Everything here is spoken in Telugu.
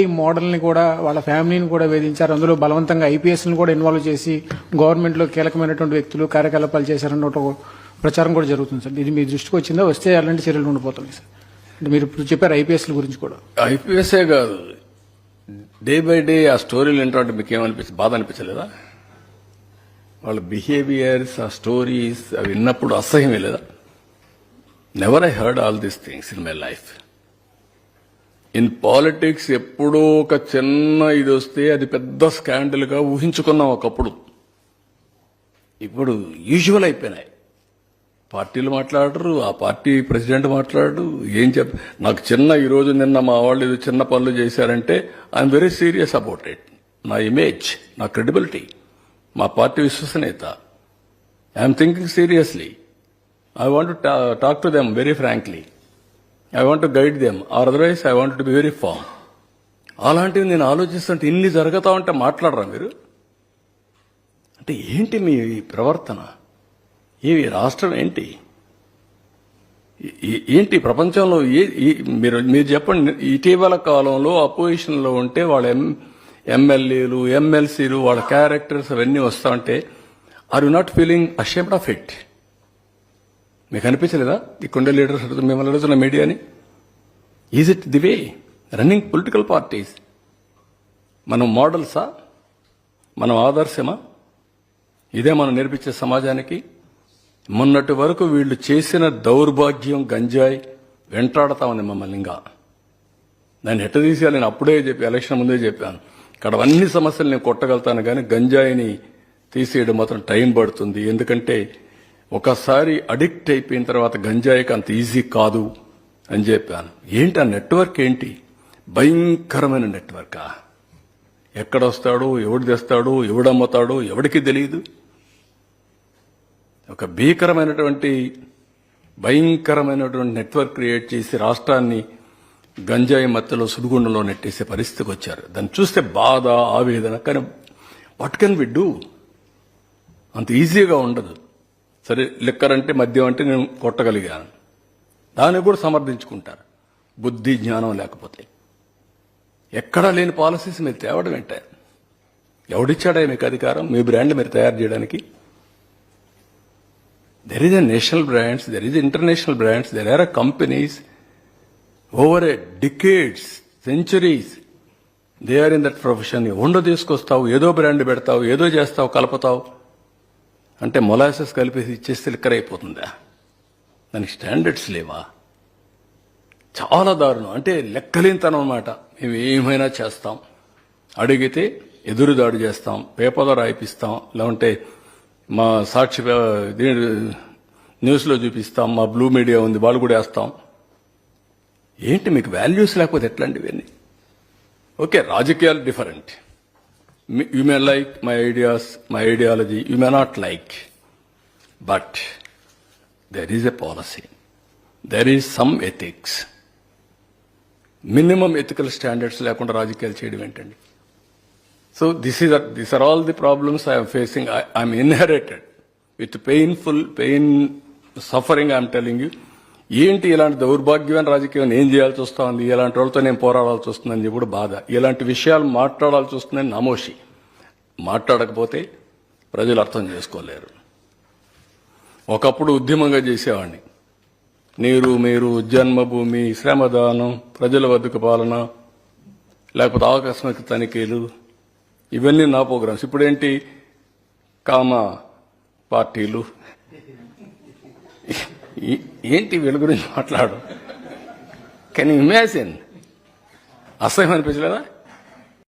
ఈ మోడల్ని కూడా వాళ్ళ ఫ్యామిలీని కూడా వేధించారు. అందులో బలవంతంగా ఐపీఎస్ని కూడా ఇన్వాల్వ్ చేసి గవర్నమెంట్లో కీలకమైనటువంటి వ్యక్తులు కార్యకలాపాలు చేశారన్న ఒక ప్రచారం కూడా జరుగుతుంది సార్. ఇది మీ దృష్టికి వచ్చిందా? వస్తే అలాంటి చర్యలు ఉండిపోతున్నాయి సార్. అంటే మీరు ఇప్పుడు చెప్పారు ఐపీఎస్ల గురించి కూడా. ఐపీఎస్ఏ కాదు. డే బై డే ఆ స్టోరీలు ఏంటంటే మీకు ఏమనిపించింది బాధ అనిపించలేదా? వాళ్ళ బిహేవియర్స్ ఆ స్టోరీస్ అవి విన్నప్పుడు అసహ్యమే లేదా? Never I heard all these things in my life in politics ఎప్పుడో ఒక చిన్న ఇది వస్తే అది పెద్ద స్కాండల్గా ఊహించుకున్నాం ఒకప్పుడు. ఇప్పుడు యూజువల్ అయిపోయినాయి. పార్టీలు మాట్లాడరు ఆ పార్టీ ప్రెసిడెంట్ మాట్లాడరు ఏం చెప్ నాకు చిన్న ఈరోజు నిన్న మా వాళ్ళు ఏదో చిన్న పనులు చేశారంటే I'm very serious about it నా ఇమేజ్ నా క్రెడిబిలిటీ మా పార్టీ విశ్వసనీయత. I'm thinking seriously I want talk to them very frankly I want to guide them or otherwise I want to be very firm అలాంటివి నేను ఆలోచిస్తుంటే ఇన్ని జరుగుతా ఉంటే మాట్లాడరా మీరు? అంటే ఏంటి మీ ప్రవర్తన? ఈ రాష్ట్రం ఏంటి? ఏంటి ప్రపంచంలో ఏ- ఈ- మీరు మీరు చెప్పండి ఇటీవల కాలంలో అపోజిషన్లో ఉంటే వాళ్ళ ఎం ఎమ్మెల్యేలు ఎమ్మెల్సీలు వాళ్ళ క్యారెక్టర్స్ అవన్నీ వస్తా ఉంటే are you not feeling ashamed of it మీకు అనిపించలేదా? ఈ కొండ లీడర్స్ అడుగుతున్న మిమ్మల్ని అడుగుతున్న మీడియాని? Is it the way running political parties మనం మోడల్సా? మనం ఆదర్శమా? ఇదే మనం నేర్పించే సమాజానికి. మొన్నటి వరకు వీళ్ళు చేసిన దౌర్భాగ్యం గంజాయి వెంటాడుతా ఉంది మమ్మల్ని ఇంకా. దాన్ని ఎట్ట తీసేయాలి? నేను అప్పుడే చెప్పి ఎలక్షన్ ముందే చెప్పాను. ఇక్కడ అన్ని సమస్యలు నేను కొట్టగలుగుతాను కానీ గంజాయిని తీసేయడం మాత్రం టైం పడుతుంది. ఎందుకంటే ఒకసారి అడిక్ట్ అయిపోయిన తర్వాత గంజాయికి అంత ఈజీ కాదు అని చెప్పాను. ఏంటి ఆ నెట్వర్క్ ఏంటి? భయంకరమైన నెట్వర్కా? ఎక్కడ వస్తాడు ఎవడు తెస్తాడు ఎవడమ్ముతాడు ఎవడికి తెలియదు ఒక భీకరమైనటువంటి భయంకరమైనటువంటి నెట్వర్క్ క్రియేట్ చేసి రాష్ట్రాన్ని గంజాయి మత్తులో సుడిగుండంలో నెట్టేసే పరిస్థితికి వచ్చారు. దాన్ని చూస్తే బాధ ఆవేదన కానీ వాట్ కెన్ వి డూ అంత ఈజీగా ఉండదు. సరే లిక్కర్ అంటే మద్యం అంటే నేను కొట్టగలిగాను. దాన్ని కూడా సమర్థించుకుంటారు. బుద్ధి జ్ఞానం లేకపోతే. ఎక్కడా లేని పాలసీస్ మీరు తేవడం ఏంటే? ఎవడిచ్చాడా మీకు అధికారం? మీ బ్రాండ్ మీరు తయారు చేయడానికి? There is a national brands there is international brands there are companies over a decades centuries they are in that profession ఉండో తీసుకొస్తావు ఏదో బ్రాండ్ పెడతావు ఏదో చేస్తావు కలుపుతావు. అంటే మొలాసెస్ కలిపేసి ఇచ్చేస్తే లిక్కర్ అయిపోతుందా? దానికి స్టాండర్డ్స్ లేవా? చాలా దారుణం. అంటే లెక్కలేనితనం అనమాట మేము ఏమైనా చేస్తాం. అడిగితే ఎదురుదాడి చేస్తాం. పేపర్లో రాయిపిస్తాం. లేకుంటే మా సాక్షి దీని న్యూస్లో చూపిస్తాం. మా బ్లూ మీడియా ఉంది. వాళ్ళు కూడా వేస్తాం. ఏంటి మీకు వాల్యూస్ లేకపోతే ఎట్లాంటి ఇవన్నీ ఓకే రాజకీయాలు different. You may like my ideas my ideology you may not like but there is a policy there is some ethics minimum ethical standards లేకుండా రాజకీయాలు చేయడం ఏంటండి? So this is this are all the problems I'm facing I'm inherited with painful pain suffering I'm telling you ఏంటి ఇలాంటి దౌర్భాగ్యమైన రాజకీయం ఏం చేయాల్సి వస్తుంది? ఇలాంటి వాళ్ళతో నేను పోరాడాల్సి వస్తుందని చెప్పి బాధ. ఇలాంటి విషయాలు మాట్లాడాల్సి వస్తుందని నమోషి. మాట్లాడకపోతే ప్రజలు అర్థం చేసుకోలేరు. ఒకప్పుడు ఉద్యమంగా చేసేవాడిని. నీరు మీరు జన్మభూమి శ్రమదానం ప్రజల వద్దకు పాలన లేకపోతే ఆకస్మిక తనిఖీలు ఇవన్నీ నా ప్రోగ్రామ్స్. ఇప్పుడేంటి? కామ పార్టీలు. ఏంటి వీళ్ళ గురించి మాట్లాడు కెన్ ఇమాజిన్ అసహ్యం అనిపించలేదా